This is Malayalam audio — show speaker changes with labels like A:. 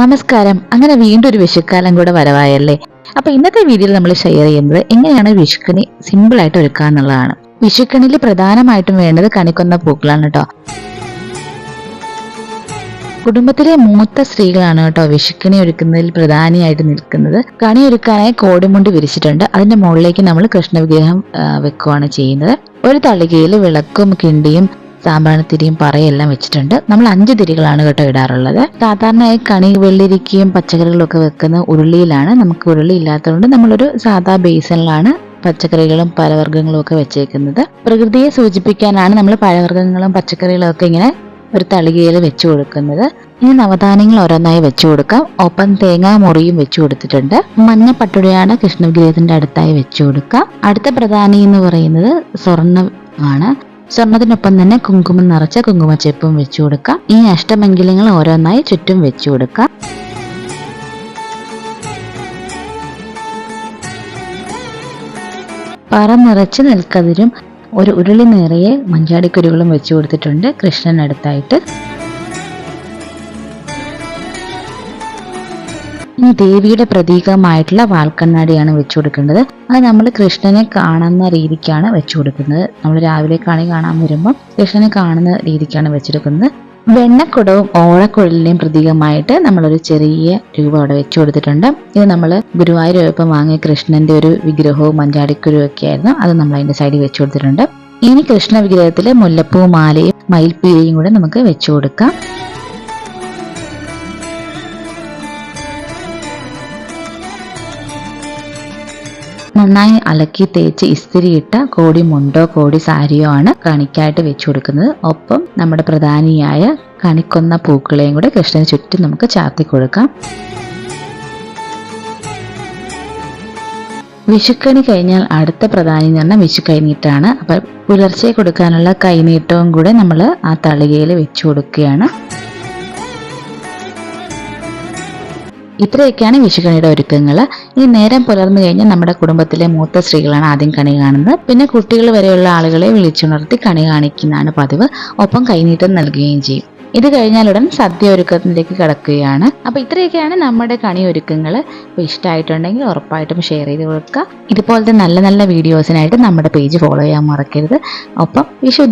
A: നമസ്കാരം. അങ്ങനെ വീണ്ടും ഒരു വിഷുക്കാലം കൂടെ വരവായല്ലേ? അപ്പൊ ഇന്നത്തെ വീഡിയോയിൽ നമ്മൾ ഷെയർ ചെയ്യുന്നത് എങ്ങനെയാണ് വിഷുക്കണി സിമ്പിൾ ആയിട്ട് ഒരുക്കുക എന്നുള്ളതാണ്. വിഷുക്കണിയിൽ പ്രധാനമായിട്ടും വേണ്ടത് കണിക്കൊന്ന പൂക്കളാണ് കേട്ടോ കുടുംബത്തിലെ മൂത്ത സ്ത്രീകളാണ് കേട്ടോ വിഷുക്കണി ഒരുക്കുന്നതിൽ പ്രധാനിയായിട്ട് നിൽക്കുന്നത്. കണി ഒരുക്കാനായി കോടിമുണ്ട് വിരിച്ചിട്ടുണ്ട്. അതിന്റെ മുകളിലേക്ക് നമ്മൾ കൃഷ്ണവിഗ്രഹം വെക്കുകയാണ് ചെയ്യുന്നത്. ഒരു തളികയിൽ വിളക്കും കിണ്ടിയും സാമ്പാണത്തിരിയും പറയെല്ലാം വെച്ചിട്ടുണ്ട്. നമ്മൾ അഞ്ച് തിരികളാണ് കേട്ടോ ഇടാറുള്ളത്. സാധാരണയായി കണി വെള്ളിരിക്കയും പച്ചക്കറികളും ഒക്കെ വെക്കുന്ന ഉരുളിയിലാണ്. നമുക്ക് ഉരുളി ഇല്ലാത്തതുകൊണ്ട് നമ്മളൊരു സാധാ ബേസണിലാണ് പച്ചക്കറികളും പലവർഗങ്ങളും ഒക്കെ വെച്ചേക്കുന്നത്. പ്രകൃതിയെ സൂചിപ്പിക്കാനാണ് നമ്മൾ പഴവർഗങ്ങളും പച്ചക്കറികളും ഒക്കെ ഇങ്ങനെ ഒരു തളികയിൽ വെച്ചു കൊടുക്കുന്നത്. ഇനി നവധാന്യങ്ങൾ ഓരോന്നായി വെച്ചു കൊടുക്കാം. ഒപ്പം തേങ്ങാ മുറിയും വെച്ചു കൊടുത്തിട്ടുണ്ട്. മഞ്ഞ പട്ടുടയാണ് കൃഷ്ണവിഗ്രഹത്തിന്റെ അടുത്തായി വെച്ചു കൊടുക്കാം. അടുത്ത പ്രധാനി എന്ന് പറയുന്നത് സ്വർണ ആണ്. സ്വർണത്തിനൊപ്പം തന്നെ കുങ്കുമം നിറച്ച കുങ്കുമച്ചെപ്പും വെച്ചു കൊടുക്കാം. ഈ അഷ്ടമംഗലങ്ങൾ ഓരോന്നായി ചുറ്റും വെച്ചു കൊടുക്കാം. പറ നിറച്ച് നെൽക്കതിരും ഒരു ഉരുളി നേറിയ മഞ്ചാടിക്കുരുകളും വെച്ചു കൊടുത്തിട്ടുണ്ട് കൃഷ്ണനടുത്തായിട്ട്. ഇനി ദേവിയുടെ പ്രതീകമായിട്ടുള്ള വാൽക്കണ്ണാടിയാണ് വെച്ചു കൊടുക്കേണ്ടത്. അത് നമ്മൾ കൃഷ്ണനെ കാണുന്ന രീതിക്കാണ് വെച്ചു കൊടുക്കുന്നത്. നമ്മൾ രാവിലെ കണി കാണാൻ വരുമ്പോൾ കൃഷ്ണനെ കാണുന്ന രീതിക്കാണ് വെച്ചെടുക്കുന്നത്. വെണ്ണക്കുടവും ഓളക്കുഴലിനെയും പ്രതീകമായിട്ട് നമ്മളൊരു ചെറിയ രൂപം അവിടെ വെച്ചു കൊടുത്തിട്ടുണ്ട്. ഇത് നമ്മൾ ഗുരുവായൂരപ്പം വാങ്ങിയ കൃഷ്ണന്റെ ഒരു വിഗ്രഹവും മഞ്ചാടിക്കുരുവും ഒക്കെ ആയിരുന്നു. അത് നമ്മൾ അതിന്റെ സൈഡിൽ വെച്ചു കൊടുത്തിട്ടുണ്ട്. ഇനി കൃഷ്ണ വിഗ്രഹത്തിൽ മുല്ലപ്പൂ മാലയും മയിൽപ്പീരയും കൂടെ നമുക്ക് വെച്ചു കൊടുക്കാം. നന്നായി അലക്കി തേച്ച് ഇസ്തിരിയിട്ട കോടി മുണ്ടോ കോടി സാരിയോ ആണ് കണിക്കായിട്ട് വെച്ചു കൊടുക്കുന്നത്. ഒപ്പം നമ്മുടെ പ്രധാനിയായ കണിക്കൊന്ന പൂക്കളെയും കൂടെ കൃഷ്ണന് ചുറ്റും നമുക്ക് ചാർത്തി കൊടുക്കാം. വിഷുക്കണി കഴിഞ്ഞാൽ അടുത്ത പ്രധാനി എന്ന് പറഞ്ഞാൽ വിഷു കൈനീട്ടാണ് അപ്പം പുലർച്ചെ കൊടുക്കാനുള്ള കൈനീട്ടവും കൂടെ നമ്മൾ ആ തളികയിൽ വെച്ചു കൊടുക്കുകയാണ്. ഇത്രയൊക്കെയാണ് വിഷുക്കണിയുടെ ഒരുക്കങ്ങൾ ഈ നേരം പുലർന്നു കഴിഞ്ഞാൽ നമ്മുടെ കുടുംബത്തിലെ മൂത്ത സ്ത്രീകളാണ് ആദ്യം കണി കാണുന്നത്. പിന്നെ കുട്ടികൾ വരെയുള്ള ആളുകളെ വിളിച്ചുണർത്തി കണി കാണിക്കുന്നതാണ് പതിവ്. ഒപ്പം കൈനീട്ടം നൽകുകയും ചെയ്യും. ഇത് കഴിഞ്ഞാൽ ഉടൻ സദ്യ ഒരുക്കത്തിലേക്ക് കടക്കുകയാണ്. അപ്പൊ ഇത്രയൊക്കെയാണ് നമ്മുടെ കണി ഒരുക്കങ്ങൾ അപ്പൊ ഇഷ്ടമായിട്ടുണ്ടെങ്കിൽ ഉറപ്പായിട്ടും ഷെയർ ചെയ്ത് കൊടുക്കുക ഇതുപോലത്തെ നല്ല നല്ല വീഡിയോസിനായിട്ട് നമ്മുടെ പേജ് ഫോളോ ചെയ്യാൻ മറക്കരുത്. ഒപ്പം വിഷു